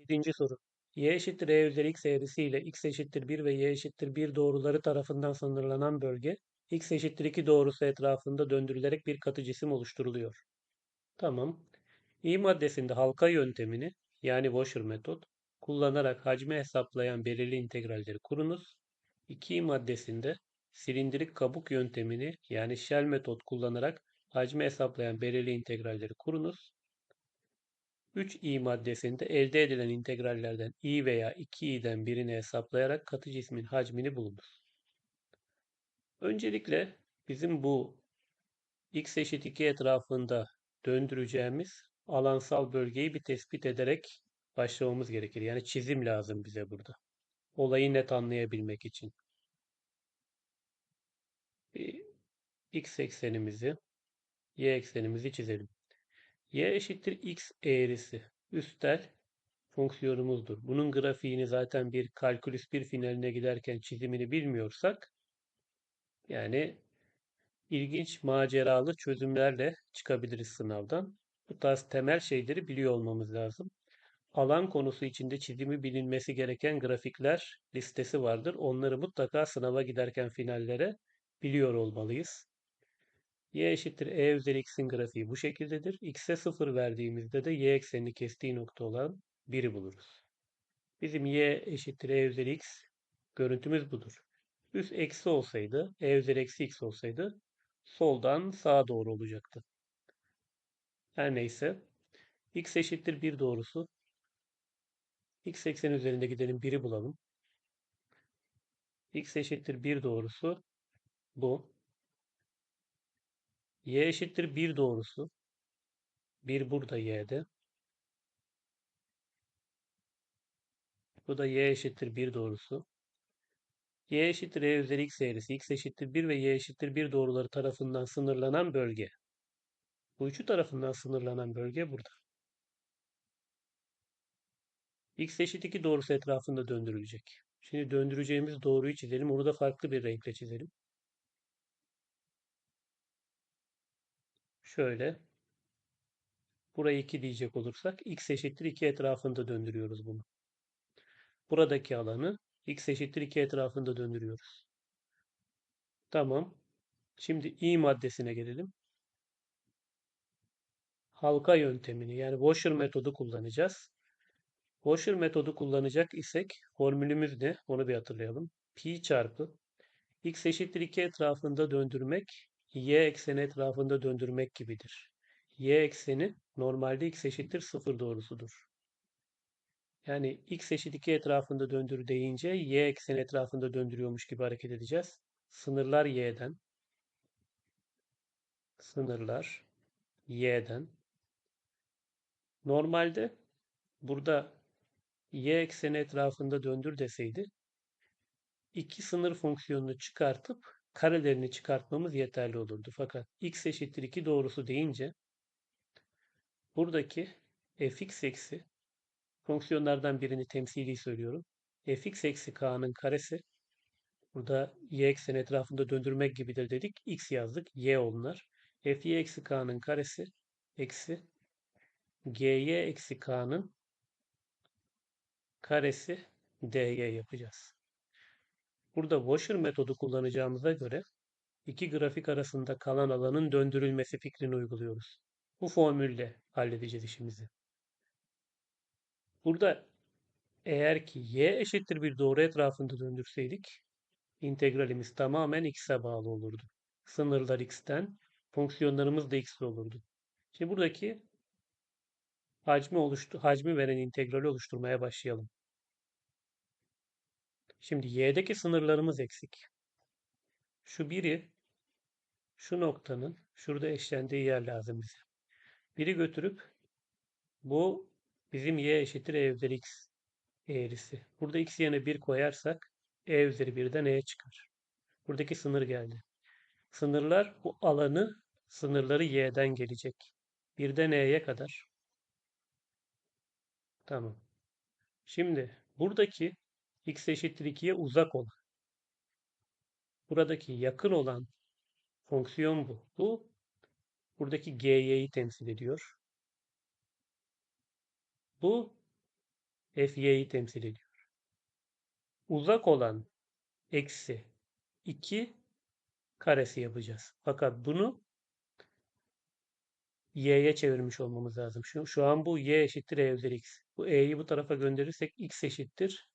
Yedinci soru. y eşittir e üzeri x eğrisiyle x eşittir 1 ve y eşittir 1 doğruları tarafından sınırlanan bölge x eşittir 2 doğrusu etrafında döndürülerek bir katı cisim oluşturuluyor. Tamam. İ maddesinde halka yöntemini yani Washer metot kullanarak hacmi hesaplayan belirli integralleri kurunuz. 2 maddesinde silindirik kabuk yöntemini yani Shell metot kullanarak hacmi hesaplayan belirli integralleri kurunuz. 3i maddesinde elde edilen integrallerden i veya 2i'den birini hesaplayarak katı cismin hacmini bulunuz. Öncelikle bizim bu x eşit 2 etrafında döndüreceğimiz alansal bölgeyi bir tespit ederek başlamamız gerekir. Yani çizim lazım bize burada. Olayı net anlayabilmek için. Bir x eksenimizi, y eksenimizi çizelim y eşittir x eğrisi üstel fonksiyonumuzdur. Bunun grafiğini zaten bir kalkülüs bir finaline giderken çizimini bilmiyorsak yani ilginç maceralı çözümlerle çıkabiliriz sınavdan. Bu tarz temel şeyleri biliyor olmamız lazım. Alan konusu içinde çizimi bilinmesi gereken grafikler listesi vardır. Onları mutlaka sınava giderken finallere biliyor olmalıyız y eşittir e üzeri x'in grafiği bu şekildedir. x'e 0 verdiğimizde de y eksenini kestiği nokta olan 1'i buluruz. Bizim y eşittir e üzeri x görüntümüz budur. Üst eksi olsaydı, e üzeri eksi x olsaydı soldan sağa doğru olacaktı. Her neyse x eşittir 1 doğrusu x eksen üzerinde gidelim 1'i bulalım. x eşittir 1 doğrusu bu y eşittir 1 doğrusu. 1 burada y'de. Bu da y eşittir 1 doğrusu. y eşittir e üzeri x eğrisi. x eşittir 1 ve y eşittir 1 doğruları tarafından sınırlanan bölge. Bu üçü tarafından sınırlanan bölge burada. x eşit 2 doğrusu etrafında döndürülecek. Şimdi döndüreceğimiz doğruyu çizelim. Onu da farklı bir renkle çizelim. Şöyle. Burayı 2 diyecek olursak x eşittir 2 etrafında döndürüyoruz bunu. Buradaki alanı x eşittir 2 etrafında döndürüyoruz. Tamam. Şimdi i maddesine gelelim. Halka yöntemini yani Washer metodu kullanacağız. Washer metodu kullanacak isek formülümüz ne? Onu bir hatırlayalım. Pi çarpı x eşittir 2 etrafında döndürmek y ekseni etrafında döndürmek gibidir. y ekseni normalde x eşittir 0 doğrusudur. Yani x eşit 2 etrafında döndür deyince y ekseni etrafında döndürüyormuş gibi hareket edeceğiz. Sınırlar y'den. Sınırlar y'den. Normalde burada y ekseni etrafında döndür deseydi iki sınır fonksiyonunu çıkartıp karelerini çıkartmamız yeterli olurdu. Fakat x eşittir 2 doğrusu deyince buradaki fx eksi fonksiyonlardan birini temsili söylüyorum. fx eksi k'nın karesi burada y eksen etrafında döndürmek gibidir dedik. x yazdık. y onlar. fy eksi k'nın karesi eksi gy eksi k'nın karesi dy yapacağız. Burada washer metodu kullanacağımıza göre iki grafik arasında kalan alanın döndürülmesi fikrini uyguluyoruz. Bu formülle halledeceğiz işimizi. Burada eğer ki y eşittir bir doğru etrafında döndürseydik integralimiz tamamen x'e bağlı olurdu. Sınırlar x'ten, fonksiyonlarımız da x olurdu. Şimdi buradaki hacmi oluştu, hacmi veren integrali oluşturmaya başlayalım. Şimdi y'deki sınırlarımız eksik. Şu biri şu noktanın şurada eşlendiği yer lazım bize. Biri götürüp bu bizim y eşittir e üzeri x eğrisi. Burada x yerine 1 koyarsak e üzeri 1'den e'ye çıkar. Buradaki sınır geldi. Sınırlar bu alanı sınırları y'den gelecek. 1'den e'ye kadar. Tamam. Şimdi buradaki x eşittir 2'ye uzak olan. Buradaki yakın olan fonksiyon bu. Bu buradaki gy'yi temsil ediyor. Bu f y'yi temsil ediyor. Uzak olan eksi 2 karesi yapacağız. Fakat bunu y'ye çevirmiş olmamız lazım. Şu, şu an bu y eşittir e üzeri x. Bu e'yi bu tarafa gönderirsek x eşittir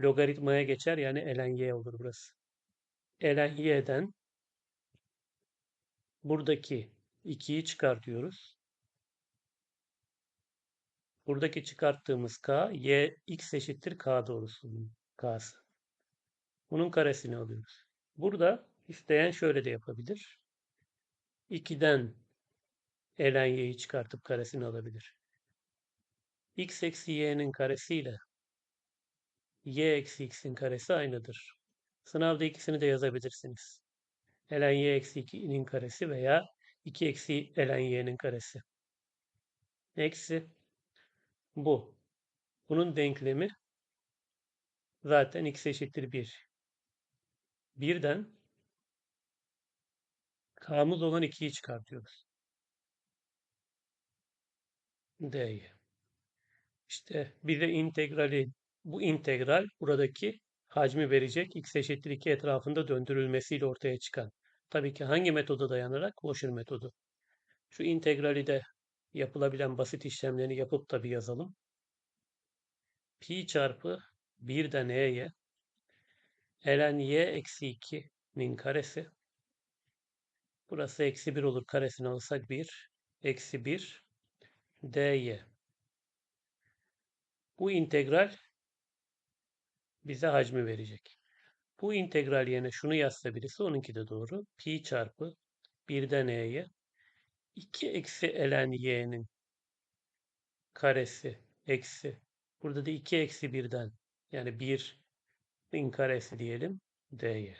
logaritmaya geçer yani ln y olur burası. ln y'den buradaki 2'yi çıkartıyoruz. Buradaki çıkarttığımız k y x eşittir k doğrusunun k'sı. Bunun karesini alıyoruz. Burada isteyen şöyle de yapabilir. 2'den ln y'yi çıkartıp karesini alabilir. x eksi y'nin karesiyle y eksi x'in karesi aynıdır. Sınavda ikisini de yazabilirsiniz. ln y eksi 2'nin karesi veya 2 eksi ln y'nin karesi. Eksi bu. Bunun denklemi zaten x eşittir 1. Birden k'mız olan 2'yi çıkartıyoruz. d'yi. İşte bize integrali bu integral buradaki hacmi verecek x eşittir 2 etrafında döndürülmesiyle ortaya çıkan. Tabii ki hangi metoda dayanarak? Cauchy metodu. Şu integrali de yapılabilen basit işlemlerini yapıp da bir yazalım. Pi çarpı 1'den e'ye ln y eksi 2'nin karesi. Burası eksi 1 olur. Karesini alırsak 1. Eksi 1 dy. Bu integral bize hacmi verecek. Bu integral yerine şunu yazsa birisi onunki de doğru. Pi çarpı 1'den e'ye 2 eksi ln y'nin karesi eksi. Burada da 2 eksi 1'den yani 1'in karesi diyelim dy.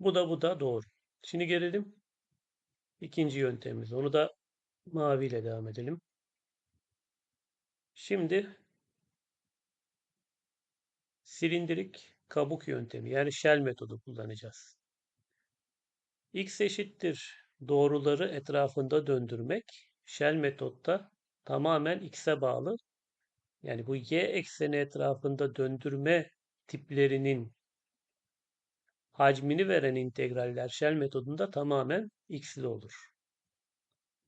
Bu da bu da doğru. Şimdi gelelim ikinci yöntemimiz. Onu da maviyle devam edelim. Şimdi silindirik kabuk yöntemi yani shell metodu kullanacağız. x eşittir doğruları etrafında döndürmek shell metotta tamamen x'e bağlı. Yani bu y ekseni etrafında döndürme tiplerinin hacmini veren integraller shell metodunda tamamen x'li olur.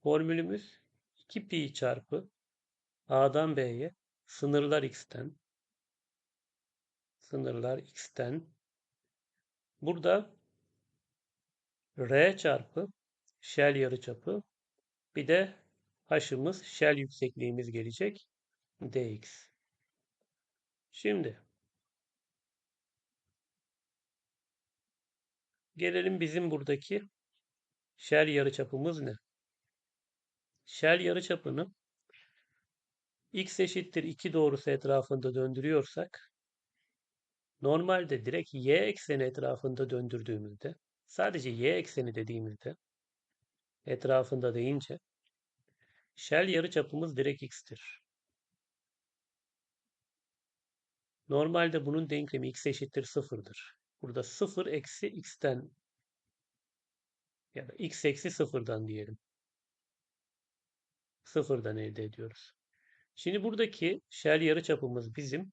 Formülümüz 2pi çarpı a'dan b'ye sınırlar x'ten sınırlar x'ten burada r çarpı shell yarıçapı bir de h'ımız shell yüksekliğimiz gelecek dx. Şimdi gelelim bizim buradaki shell yarıçapımız ne? Shell yarıçapını x eşittir 2 doğrusu etrafında döndürüyorsak normalde direkt y ekseni etrafında döndürdüğümüzde sadece y ekseni dediğimizde etrafında deyince shell yarıçapımız direkt x'tir. Normalde bunun denklemi x eşittir 0'dır. Burada 0 eksi x'ten ya da x eksi 0'dan diyelim. 0'dan elde ediyoruz. Şimdi buradaki shell yarıçapımız bizim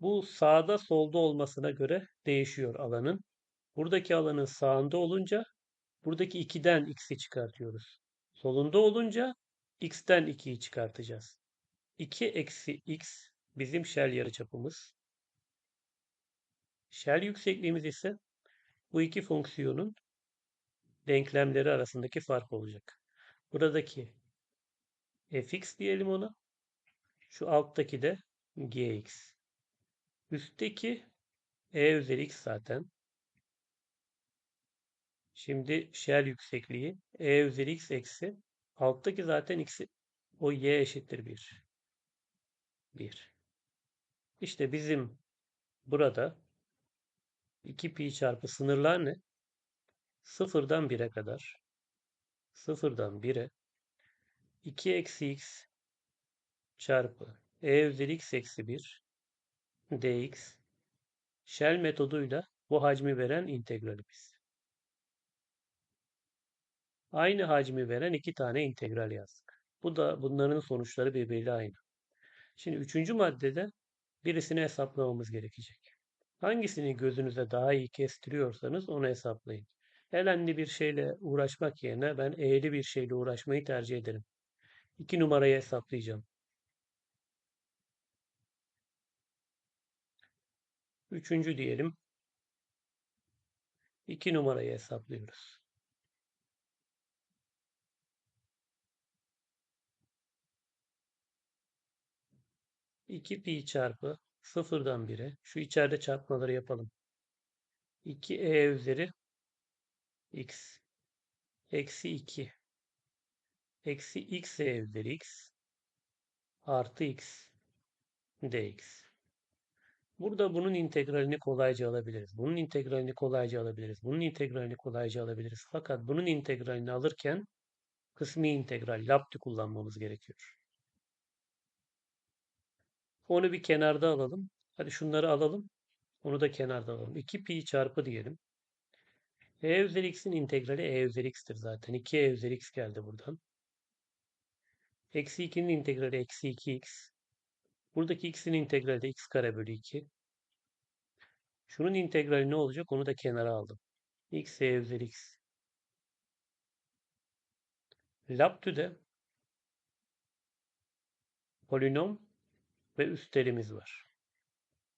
bu sağda solda olmasına göre değişiyor alanın. Buradaki alanın sağında olunca buradaki 2'den x'i çıkartıyoruz. Solunda olunca x'ten 2'yi çıkartacağız. 2 eksi x bizim shell yarıçapımız. Shell yüksekliğimiz ise bu iki fonksiyonun denklemleri arasındaki fark olacak. Buradaki fx diyelim ona. Şu alttaki de gx. Üstteki e üzeri x zaten. Şimdi shell yüksekliği e üzeri x eksi alttaki zaten x o y eşittir 1. 1. İşte bizim burada 2 pi çarpı sınırlar ne? Sıfırdan 1'e kadar. Sıfırdan 1'e 2 eksi x çarpı e üzeri x eksi 1 dx shell metoduyla bu hacmi veren integralimiz. Aynı hacmi veren iki tane integral yazdık. Bu da bunların sonuçları birbiriyle aynı. Şimdi üçüncü maddede birisini hesaplamamız gerekecek. Hangisini gözünüze daha iyi kestiriyorsanız onu hesaplayın. Elenli bir şeyle uğraşmak yerine ben eğri bir şeyle uğraşmayı tercih ederim. İki numarayı hesaplayacağım. Üçüncü diyelim. İki numarayı hesaplıyoruz. İki pi çarpı sıfırdan 1'e. Şu içeride çarpmaları yapalım. 2e üzeri x eksi 2 eksi x e üzeri x artı x dx. Burada bunun integralini kolayca alabiliriz. Bunun integralini kolayca alabiliriz. Bunun integralini kolayca alabiliriz. Fakat bunun integralini alırken kısmi integral, Lapti kullanmamız gerekiyor. Onu bir kenarda alalım. Hadi şunları alalım. Onu da kenarda alalım. 2 pi çarpı diyelim. e üzeri x'in integrali e üzeri x'tir zaten. 2e üzeri x geldi buradan. Eksi 2'nin integrali eksi 2x. Buradaki x'in integrali de x kare bölü 2. Şunun integrali ne olacak? Onu da kenara aldım. x e üzeri x. Laptü'de polinom ve üstelimiz var.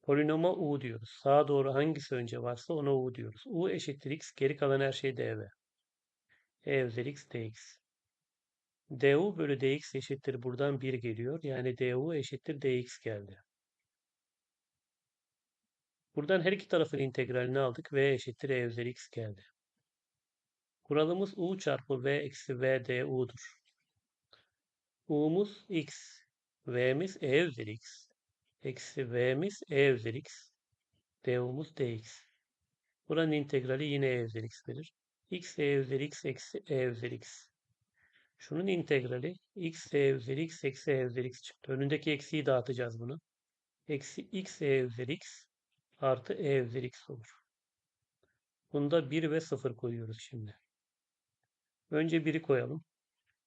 Polinoma u diyoruz. Sağa doğru hangisi önce varsa ona u diyoruz. u eşittir x. Geri kalan her şey dv. e üzeri x dx. Du bölü dx eşittir. Buradan 1 geliyor. Yani du eşittir dx geldi. Buradan her iki tarafın integralini aldık. v eşittir e üzeri x geldi. Kuralımız u çarpı v eksi v du'dur. u'muz x. v'miz e üzeri x. Eksi v'miz e üzeri x. du'muz dx. Buranın integrali yine e üzeri x verir. x e üzeri x eksi e üzeri x. Şunun integrali x e üzeri x eksi e üzeri x çıktı. Önündeki eksiyi dağıtacağız bunu. Eksi x e üzeri x artı e üzeri x olur. Bunda 1 ve 0 koyuyoruz şimdi. Önce 1'i koyalım.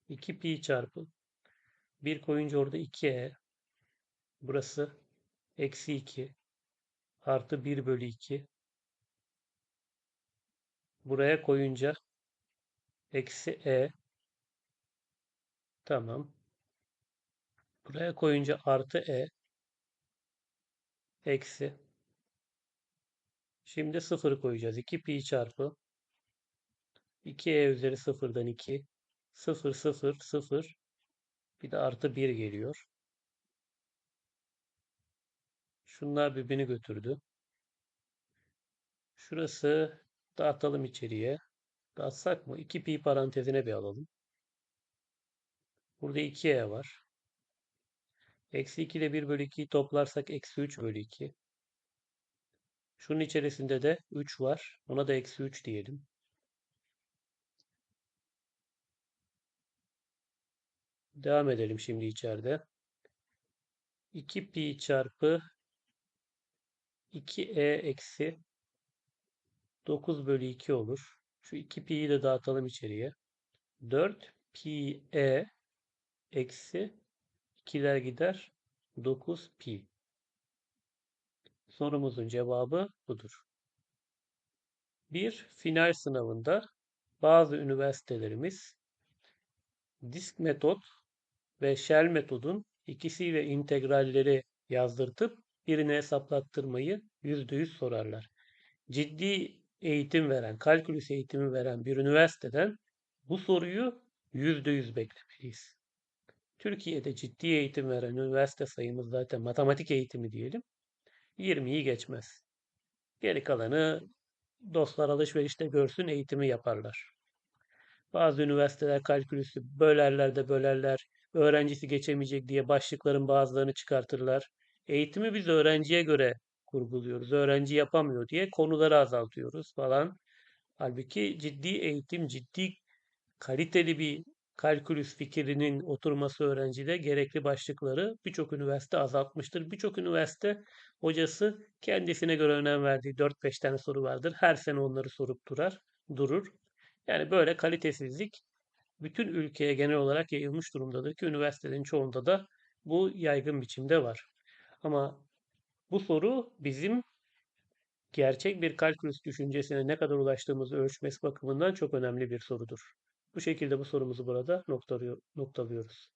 2 pi çarpı 1 koyunca orada 2e burası eksi 2 artı 1 bölü 2 buraya koyunca eksi e tamam buraya koyunca artı e eksi şimdi 0 koyacağız 2 pi çarpı 2e üzeri 0'dan 2 0 0 0 bir de artı 1 geliyor. Şunlar birbirini götürdü. Şurası dağıtalım içeriye. Dağıtsak mı? 2 pi parantezine bir alalım. Burada 2e var. Eksi 2 ile 1 bölü 2'yi toplarsak eksi 3 bölü 2. Şunun içerisinde de 3 var. Ona da eksi 3 diyelim. Devam edelim şimdi içeride. 2 pi çarpı 2e eksi 9 bölü 2 olur. Şu 2 pi'yi de dağıtalım içeriye. 4 pi e eksi 2'ler gider 9 pi. Sorumuzun cevabı budur. Bir final sınavında bazı üniversitelerimiz disk metot ve shell metodun ikisiyle integralleri yazdırtıp birini hesaplattırmayı %100 sorarlar. Ciddi eğitim veren, kalkülüs eğitimi veren bir üniversiteden bu soruyu %100 beklemeliyiz. Türkiye'de ciddi eğitim veren üniversite sayımız zaten matematik eğitimi diyelim 20'yi geçmez. Geri kalanı dostlar alışverişte görsün eğitimi yaparlar. Bazı üniversiteler kalkülüsü bölerler de bölerler. Öğrencisi geçemeyecek diye başlıkların bazılarını çıkartırlar. Eğitimi biz öğrenciye göre kurguluyoruz. Öğrenci yapamıyor diye konuları azaltıyoruz falan. Halbuki ciddi eğitim, ciddi kaliteli bir kalkülüs fikrinin oturması öğrencide gerekli başlıkları birçok üniversite azaltmıştır. Birçok üniversite hocası kendisine göre önem verdiği 4-5 tane soru vardır. Her sene onları sorup durar, durur. Yani böyle kalitesizlik bütün ülkeye genel olarak yayılmış durumdadır ki üniversitelerin çoğunda da bu yaygın biçimde var. Ama bu soru bizim gerçek bir kalkülüs düşüncesine ne kadar ulaştığımızı ölçmesi bakımından çok önemli bir sorudur. Bu şekilde bu sorumuzu burada noktalıyor- noktalıyoruz.